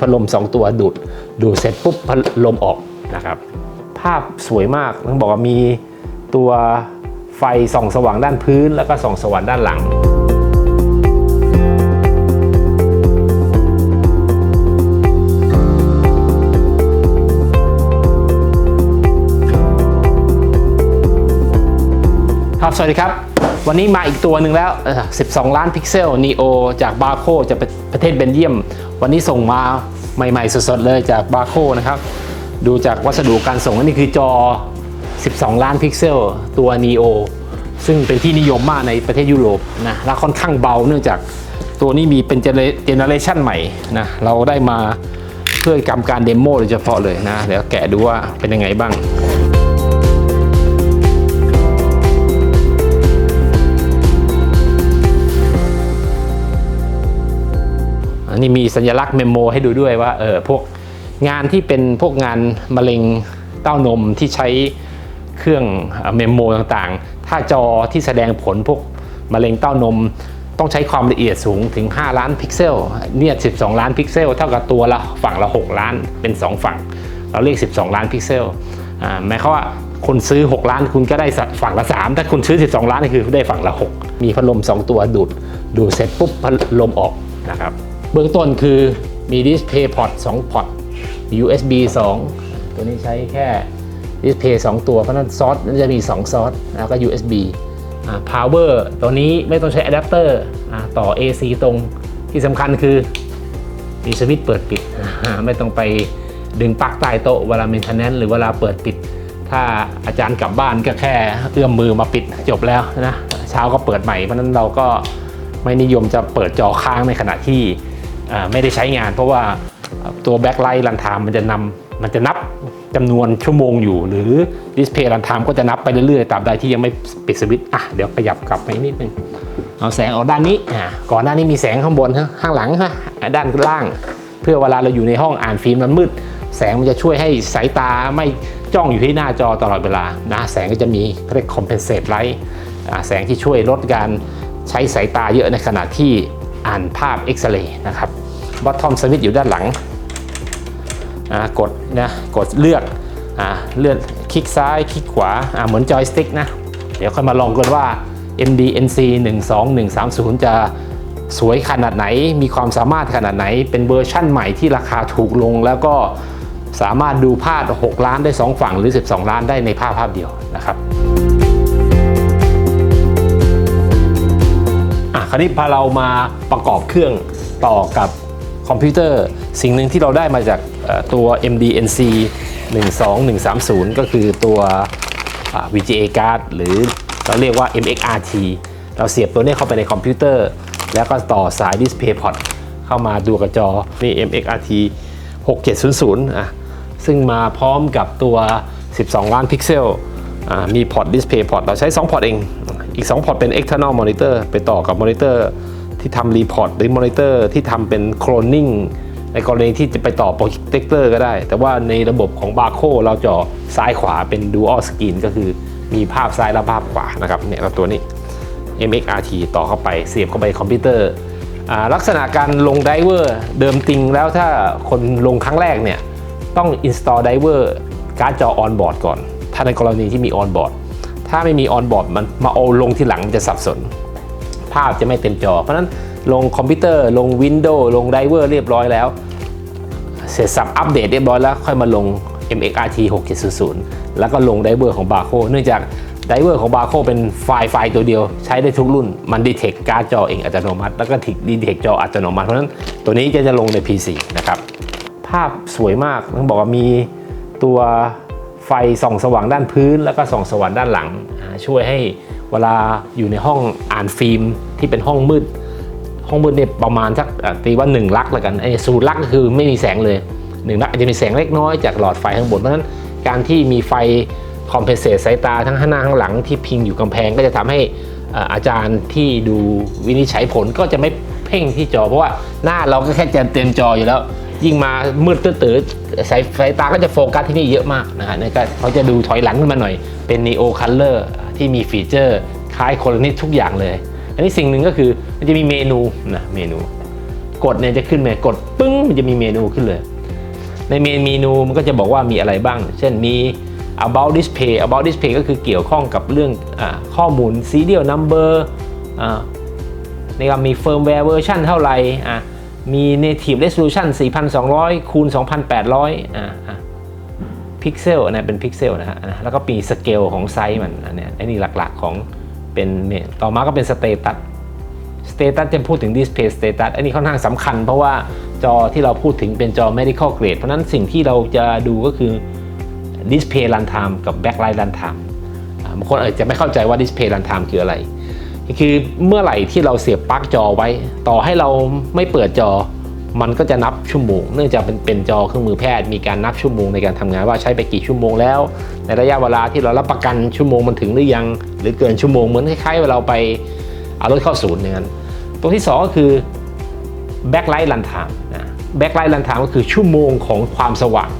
พัดลม 2 ตัวดูดดูดเสร็จปุ๊บพัดลมออกนะครับ ภาพสวยมากต้องบอกว่ามีตัวไฟส่องสว่างด้านพื้น แล้วก็ส่องสว่างด้านหลังครับ สวัสดีครับ วันนี้มาอีกตัวหนึ่งแล้ว 12 ล้านพิกเซล Neo จากบาโคจากประประเทศเบลเยียม วันนี้ส่งมาใหม่ๆสดๆเลยจากบาโคนะครับ ดูจากวัสดุการส่งอันนี้คือจอ 12 ล้านพิกเซล ตัว Neo ซึ่งเป็นที่นิยมมากในประเทศยุโรปนะและค่อนข้างเบาเนื่องจากตัวนี้มีเป็นเจเนอเรชันใหม่นะเราได้มาเพื่อกำการเดโมโดยเฉพาะเลยนะ เดี๋ยวแกะดูว่าเป็นยังไงบ้าง อันนี้มีสัญลักษณ์เมมโมให้ดูด้วยว่าเออพวกงานที่เป็นพวกงานมะเร็งเต้านมที่ใช้เครื่องเมมโมต่างๆ ถ้าจอที่แสดงผลพวกมะเร็งเต้านมต้องใช้ความละเอียดสูงถึง 5 ล้านพิกเซล เนี่ย 12 ล้านพิกเซล เท่ากับตัวละฝั่งละ 6 ล้านเป็น 2 ฝั่ง เราเรียก 12 ล้านพิกเซลหมายความว่าคนซื้อ 6 ล้านคุณก็ได้ฝั่งละ 3 ถ้าคุณซื้อ 12 ล้านนี่คือได้ฝั่งละ 6 มีพัดลม 2 ตัวดูด ดูเสร็จปุ๊บพัดลมออกนะครับ เบื้องต้นคือมีดิสเพย์พอร์ต2พอร์ต USB 2 ตัวนี้ใช้แค่ดิสเพย์2ตัว เพราะนั้นซอสมันจะมี 2 ซอสแล้วก็ USB power ตัวนี้ไม่ต้องใช้อะแดปเตอร์ต่อ AC ตรงที่สำคัญคือมีสวิตช์เปิดปิด ไม่ต้องไปดึงปลั๊กใต้โต๊ะเวลา maintenance หรือเวลาเปิดปิด ถ้าอาจารย์กลับบ้านก็แค่เอื้อมมือมาปิดจบแล้วนะเช้าก็เปิดใหม่เพราะนั้นเราก็ไม่นิยมจะเปิดจอค้างในขณะที่ ไม่ได้ใช้งาน เพราะว่าตัวแบ็คไลท์รันไทม์มันจะนำมันจะนับจำนวนชั่วโมงอยู่ หรือดิสเพย์รันไทม์ก็จะนับไปเรื่อยๆตาบใดที่ยังไม่ปิดสวิตช์อะเดี๋ยวขยับกลับไปนิดนึงเอาแสงออกด้านนี้อ่าก่อนหน้านี้มีแสงข้างบนฮะข้างหลังฮะด้านล่าง เพื่อเวลาเราอยู่ในห้องอ่านฟิล์มมันมืด แสงมันจะช่วยให้สายตาไม่จ้องอยู่ที่หน้าจอตลอดเวลานะแสงก็จะมีเรียก compensate light อ่าแสงที่ช่วยลดการใช้สายตาเยอะในขณะที่อ่านภาพเอ็กซเรย์นะครับ bottom switch อยู่ด้านหลังกดนะกดเลือกอเลื่อนคลิกซ้ายคลิกขวาอ่าเหมือนจอยสติ๊กนะ เดี๋ยวค่อยมาลองกันว่า MD NC 12130 จะสวยขนาดไหน มีความสามารถขนาดไหน เป็นเวอร์ชั่นใหม่ที่ราคาถูกลง แล้วก็สามารถดูภาพ 6 ล้านได้ 2 ฝั่งหรือ 12 ล้านได้ในภาพภาพเดียวนะครับอะคราวนี้พอเรามาประกอบเครื่องต่อกับ คอมพิวเตอร์ สิ่งหนึ่งที่เราได้มาจากตัว MDNC 12130 ก็คือตัว VGA card หรือเราเรียกว่า MXRT เราเสียบตัวนี้เข้าไปในคอมพิวเตอร์ แล้วก็ต่อสาย DisplayPort เข้ามาดูกับจอ นี่ MXRT 6700อะซึ่งมาพร้อมกับตัว 12 ล้านพิกเซลมีพอร์ต Display พอร์ตเราใช้ 2 พอร์ตเอง อีก 2 พอร์ตเป็น external monitor ไปต่อกับมอนิเตอร์ ที่ทำรีพอร์ตหรือมอนิเตอร์ที่ทำเป็น cloning ในกรณีที่จะไปต่อโปรเจคเตอร์ก็ได้ แต่ว่าในระบบของ Barco เราจอซ้ายขวาเป็น dual screen ก็คือมีภาพซ้ายและภาพขวานะครับเนี่ยตัวนี้ MXRT ต่อเข้าไปเสียบเข้าไปคอมพิวเตอร์ลักษณะการลงไดเวอร์เดิมติงแล้วถ้าคนลงครั้งแรกเนี่ยต้อง install driver การ์ดจอ on board ก่อน ถ้าในกรณีที่มี on board ถ้าไม่มี on board มันมาเอาลงที่หลังมันจะสับสน ภาพจะไม่เต็มจอ เพราะนั้นลงคอมพิวเตอร์ลง Windows ลงไดเวอร์เรียบร้อยแล้ว เสร็จสับอัปเดตเรียบร้อยแล้ว ค่อยมาลง MXRT 6700 แล้วก็ลงไดเวอร์ของ Barco เนื่องจากไดเวอร์ของ Barco เป็นไฟล์ไฟล์ตัวเดียว ใช้ได้ทุกรุ่น มันดีเทคการ์ดจอเองอัตโนมัติ แล้วก็ดีเทคจออัตโนมัติ เพราะฉะนั้นตัวนี้จะจะลงใน PC นะครับ ภาพสวยมากต้องบอกว่ามีตัวไฟส่องสว่างด้านพื้น แล้วก็ส่องสว่างด้านหลัง ช่วยให้ เวลาอยู่ในห้องอ่านฟิล์มที่เป็นห้องมืด ห้องมืดเนี่ยประมาณสักตีว่า 1 ลักแล้วกันไอ้ศูนย์ลักก็คือไม่มีแสงเลย1ลักอาจจะมีแสงเล็กน้อยจากหลอดไฟข้างบนเพราะฉะนั้นการที่มีไฟคอมเพนเซตสายตาทั้งข้างหน้าข้างหลังที่พิงอยู่กำแพงก็จะทำให้อาจารย์ที่ดูวินิจฉัยผลก็จะไม่เพ่งที่จอเพราะว่าหน้าเราก็แค่จะเต็มจออยู่แล้ว ยิ่งมามืดตื้อๆสายสายตาก็จะโฟกัสที่นี่เยอะมากนะฮะนี่ก็เขาจะดูถอยหลังขึ้นมาหน่อย เป็น Neo Color ที่มีฟีเจอร์คล้ายคลนิทุกอย่างเลย อันนี้สิ่งหนึ่งก็คือมันจะมีเมนูนะเมนู กดเนี่ยจะขึ้นมกดปึ้งมันจะมีเมนูขึ้นเลย ในเมนูมันก็จะบอกว่ามีอะไรบ้าง เช่นมี about display about display ก็คือเกี่ยวข้องกับเรื่องอข้อมูล serial number ในการมี firmware version เท่าไหร่อะ มี native resolution 4200 คูณ 2800 อ่าอะพิกเซลนะเป็นพิกเซลนะฮะแล้วก็มีสเกลของไซส์มันอันนี้อันนี้หลักๆของเป็นเนี่ยต่อมาก็เป็นสเตตัสสเตตัสจะพูดถึง Display Status อันนี้ค่อนข้างสำคัญ เพราะว่าจอที่เราพูดถึงเป็นจอ medical grade เพราะนั้นสิ่งที่เราจะดูก็คือ Display Runtime กับ Backlight Runtime บางคนอาจจะไม่เข้าใจว่า Display Runtime คืออะไร คือเมื่อไหร่ที่เราเสียบปลั๊กจอไว้ ต่อให้เราไม่เปิดจอ มันก็จะนับชั่วโมง เนื่องจากเป็นเป็นจอเครื่องมือแพทย์มีการนับชั่วโมงในการทำงานว่าใช้ไปกี่ชั่วโมงแล้ว ในระยะเวลาที่เรารับประกันชั่วโมงมันถึงหรือยัง หรือเกินชั่วโมงเหมือนคล้ายๆเวลาเราไปเอารถเข้าศูนย์อย่างนั้นตัวที่ 2 ก็คือ backlight runtime นะ backlight runtime ก็คือชั่วโมงของความสว่าง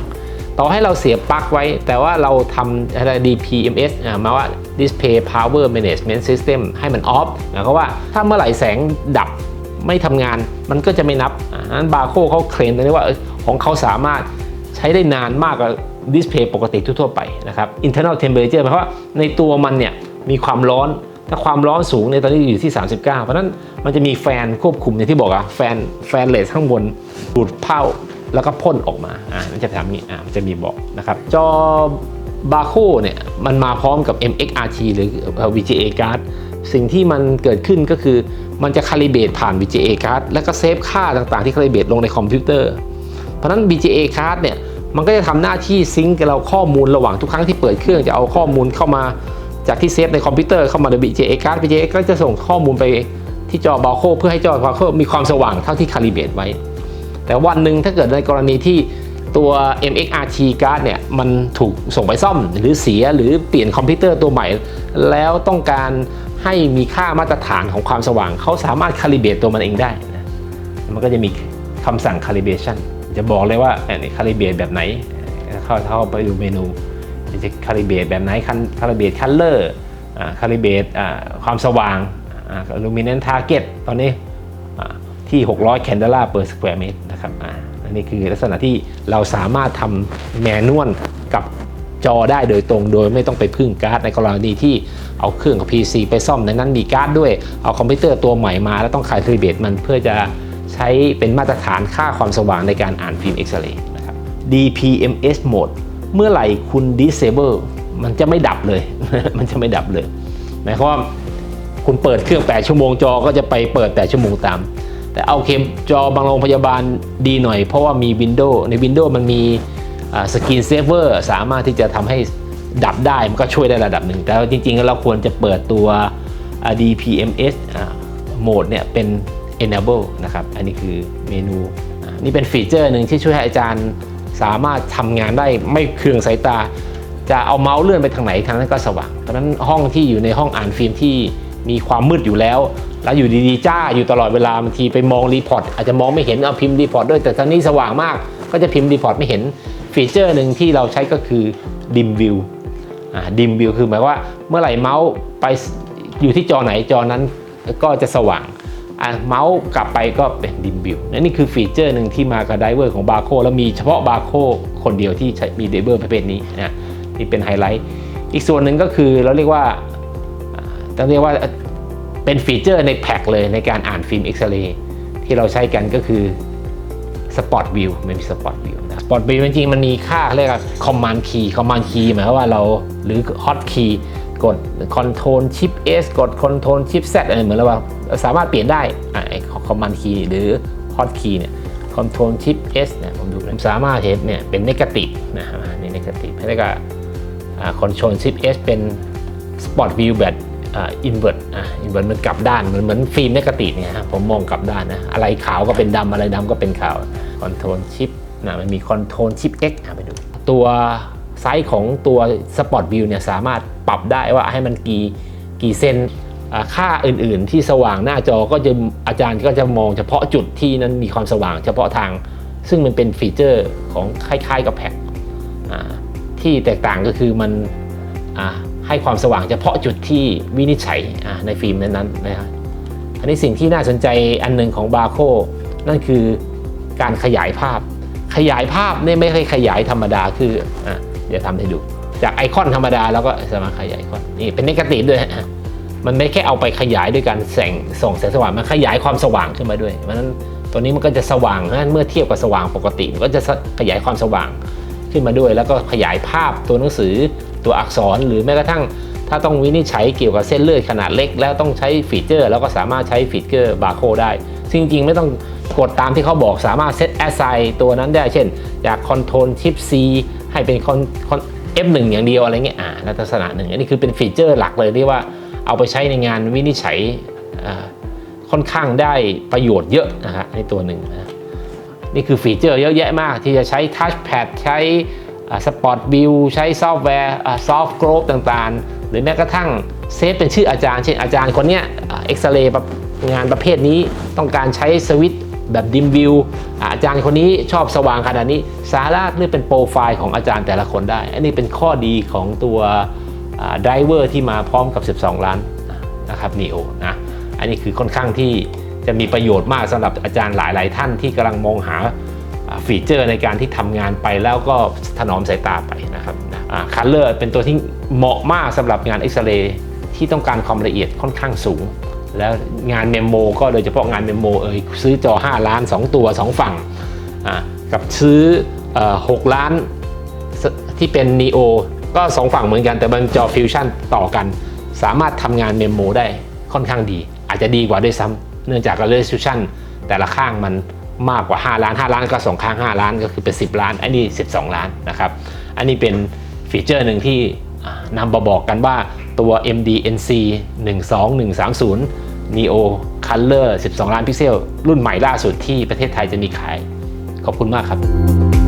ต่อให้เราเสียบปลั๊กไว้ แต่ว่าเราทำอะไร DPMS อ่าหมายว่า Display Power Management System ให้มัน off หมายความว่าถ้าเมื่อไหร่แสงดับไม่ทำงาน มันก็จะไม่นับอ่านั้นบาโคเขาเคลมตรงนี้ว่าของเขาสามารถใช้ได้นานมากกว่าดิสเพย์ปกติทั่วไปนะครับ internal temperature หมายความว่าในตัวมันเนี่ยมีความร้อนถ้าความร้อนสูงในตอนนี้อยู่ที่ 39 เพราะนั้นมันจะมีแฟนควบคุมอย่างที่บอกอะแฟนแฟนเลสข้างบนดูดเผ้า แล้วก็พ่นออกมาอ่ามันจะทำอย่างนี้อ่ามันจะมีบอกนะครับจอบาโคเนี่ยมันมาพร้อมกับ MXRT หรือ VGA card สิ่งที่มันเกิดขึ้นก็คือมันจะคาลิเบตผ่าน VGA card แล้วก็เซฟค่าต่างๆที่คาลิเบตลงในคอมพิวเตอร์ เพราะนั้น VGA card เนี่ยมันก็จะทำหน้าที่ซิงก์กับเราข้อมูลระหว่างทุกครั้งที่เปิดเครื่องจะเอาข้อมูลเข้ามาจากที่เซฟในคอมพิวเตอร์เข้ามาใน VGA card VGA ก็จะส่งข้อมูลไปที่จอบาโคเพื่อให้จอบาโคมีความสว่างเท่าที่คาลิเบตไว้ แต่วันหนึ่งถ้าเกิดในกรณีที่ตัว MXRT card เนี่ยมันถูกส่งไปซ่อมหรือเสียหรือเปลี่ยนคอมพิวเตอร์ตัวใหม่ แล้วต้องการให้มีค่ามาตรฐานของความสว่าง เขาสามารถคาลิเบตตัวมันเองได้นะมันก็จะมีคำสั่ง calibration จะบอกเลยว่าแอนี่คาลิเบตแบบไหน เข้าเข้าไปดูเมนูจะคาลิเบตแบบไหนคาลิเบตคัลเลอร์คาลิเบตความสว่างลูมิเนนี้ ทาร์เก็ตตอนนี้อ่าที่ 600 candela per square meter นะครับอ่าอันนี้คือลักษณะที่เราสามารถทำแมนนวลกับจอได้โดยตรงโดยไม่ต้องไปพึ่งการ์ดในกรณีที่เอาเครื่องของ PC ไปซ่อมในนั้นมีการ์ดด้วย เอาคอมพิวเตอร์ตัวใหม่มา แล้วต้องคายคาลิเบตมันเพื่อจะใช้เป็นมาตรฐานค่าความสว่างในการอ่านฟิล์มเอ็กซเรย์นะครับ DPMS mode เมื่อไหร่คุณ disable มันจะไม่ดับเลย มันจะไม่ดับเลยหมายความว่าคุณเปิดเครื่อง 8 ชั่วโมงจอก็จะไปเปิด 8 ชั่วโมงตาม แต่เอาเคมจอบางโรงพยาบาลดีหน่อย เพราะว่ามี Windows ใน Windows มันมีสกรีนเซฟเวอร์สามารถที่จะทำให้ดับได้มันก็ช่วยได้ระดับหนึ่ง แต่จริงๆเราควรจะเปิดตัว DPMS โหมดเนี่ยเป็น enable นะครับ อันนี้คือเมนู นี่เป็นฟีเจอร์หนึ่งที่ช่วยให้อาจารย์สามารถทำงานได้ไม่เครืองสายตา จะเอาเมาส์เลื่อนไปทางไหนทางนั้นก็สว่าง เพราะนั้นห้องที่อยู่ในห้องอ่านฟิล์มที่ มีความมืดอยู่แล้ว แล้วอยู่ดีๆ จ้าอยู่ตลอดเวลาบางทีไปมองรีพอร์ตอาจจะมองไม่เห็นเอาพิมพ์รีพอร์ตด้วยแต่ตอนนี้สว่างมาก ก็จะพิมพ์รีพอร์ตไม่เห็นฟีเจอร์หนึ่งที่เราใช้ก็คือ dim view อ่า dim view คือหมายว่าเมื่อไหร่เมาส์ไปอยู่ที่จอไหนจอนั้นก็จะสว่างอะเมาส์กลับไปก็เป็น dim view นั่นนี่คือฟีเจอร์หนึ่งที่มากับไดเวอร์ของบาร์โคแล้วมีเฉพาะบาร์โคคนเดียวที่ใช้มีไดเวอร์ประเภทนี้นะที่เป็นไฮไลท์ อีกส่วนหนึ่งก็คือเราเรียกว่า ต้องเรียกว่าเป็นฟีเจอร์ในแพ็คเลยในการอ่านฟิล์มเอ็กซเรย์ที่เราใช้กันก็คือ Spot View มันมี Spot View นะ Spot View จริงๆมันมีค่าเรียกว่า Command Key Command Key หมายความว่าเราหรือ Hot Key กด Control Shift S กด Control Shift Z อะไรเหมือนเราว่าสามารถเปลี่ยนได้อ่าไอ้ Command Key หรือ Hot Key เนี่ย Control Shift S เนี่ยผมดูผมสามารถเห็นเนี่ยเป็น Negative นะฮะนี่ Negative แล้วก็คอนโทรลชิป S เป็น Spot View แบบ อินเวอร์ตอะอินเวอร์ตมันกลับด้านเหมือนเหมือนฟิล์มเนกาตีฟเนี่ยฮะผมมองกลับด้านนะอะไรขาวก็เป็นดำอะไรดำก็เป็นขาวคอนโทรลชิปนะมันมีคอนโทรลชิป X อะไปดู ตัวไซส์ของตัว Spot View เนี่ยสามารถปรับได้ว่าให้มันกี่กี่เซนค่าอื่นๆ ที่สว่างหน้าจอก็จะอาจารย์ก็จะมองเฉพาะจุดที่นั้นมีความสว่างเฉพาะทาง ซึ่งมันเป็นฟีเจอร์ของคล้ายๆกับแพ็คที่แตกต่างก็คือมันอ่า ให้ความสว่างเฉพาะจุดที่วินิจฉัยในฟิล์มนั้นๆนะครับอันนี้สิ่งที่น่าสนใจอันหนึ่งของบาโคนั่นคือการขยายภาพ ขยายภาพนี่ไม่ใช่ขยายธรรมดาคืออะเดี๋ยวทำให้ดู จากไอคอนธรรมดาแล้วก็สามารถขยายไอคอนนี่เป็นนกาตีฟด้วย มันไม่แค่เอาไปขยายด้วยการแสงส่องแสงสว่างมันขยายความสว่างขึ้นมาด้วยเพราะนั้นตัวนี้มันก็จะสว่างนะเมื่อเทียบกับสว่างปกติมันก็จะขยายความสว่างขึ้นมาด้วย แล้วก็ขยายภาพตัวหนังสือ ตัวอักษรหรือแม้กระทั่ง ถ้าต้องวินิจฉัยเกี่ยวกับเส้นเลือดขนาดเล็ก แล้วต้องใช้ฟีเจอร์ แล้วก็สามารถใช้ฟีเจอร์บาร์โคดได้ ซึ่งจริงๆ ไม่ต้องกดตามที่เขาบอกสามารถเซตแอสไซตัวนั้นได้ เช่นอยากคอนโทรลชิป C ให้เป็นคอนคอน F1 อย่างเดียวอะไรเงี้ยอ่าลักษณะหนึ่งอันนี้คือเป็นฟีเจอร์หลักเลยที่ว่าเอาไปใช้ในงานวินิจฉัยค่อนข้างได้ประโยชน์เยอะนะฮะในตัวหนึ่งนะนี่คือฟีเจอร์เยอะแยะมากที่จะใช้ทัชแพดใช้ สปอร์ตวิวใช้ซอฟต์แวร์ซอฟต์กรฟต่างๆ หรือแม้กระทั่งเซฟเป็นชื่ออาจารย์เช่นอาจารย์คนนี้เอ็กซเรย์งานประเภทนี้ต้องการใช้สวิตแบบดิมวิวอาจารย์คนนี้ชอบสว่างขนาดนี้ สามารถเลือกเป็นโปรไฟล์ของอาจารย์แต่ละคนได้ อันนี้เป็นข้อดีของตัวไดเวอร์ที่มาพร้อมกับ 12 ล้านนะครับ NEO นะอันนี้คือค่อนข้างที่จะมีประโยชน์มากสำหรับอาจารย์หลาย ๆ ท่านที่กำลังมองหา ฟีเจอร์ในการที่ทำงานไปแล้วก็ถนอมสายตาไปนะครับคัลเลอร์เป็นตัวที่เหมาะมากสำหรับงานเอ็กซเรย์ที่ต้องการความละเอียดค่อนข้างสูง แล้วงานเมมโมก็โดยเฉพาะงานเมมโมเอยซื้อจอ 5 ล้าน 2 ตัว 2 ฝั่ง กับซื้อ 6 ล้านที่เป็น Neo ก็ 2 ฝั่งเหมือนกันแต่มันจอฟิวชั่นต่อกัน สามารถทำงานเมมโมได้ค่อนข้างดี อาจจะดีกว่าด้วยซ้ำเนื่องจาก resolution แต่ละข้างมัน มากกว่า 5 ล้าน 5 ล้านก็2ข้าง5 ล้านก็คือเป็น 10 ล้านอันนี้ 12 ล้านนะครับ อันนี้เป็นฟีเจอร์หนึ่งที่นำมาบอกกันว่าตัว MDNC 12130 Neo Color 12 ล้านพิกเซล รุ่นใหม่ล่าสุดที่ประเทศไทยจะมีขาย ขอบคุณมากครับ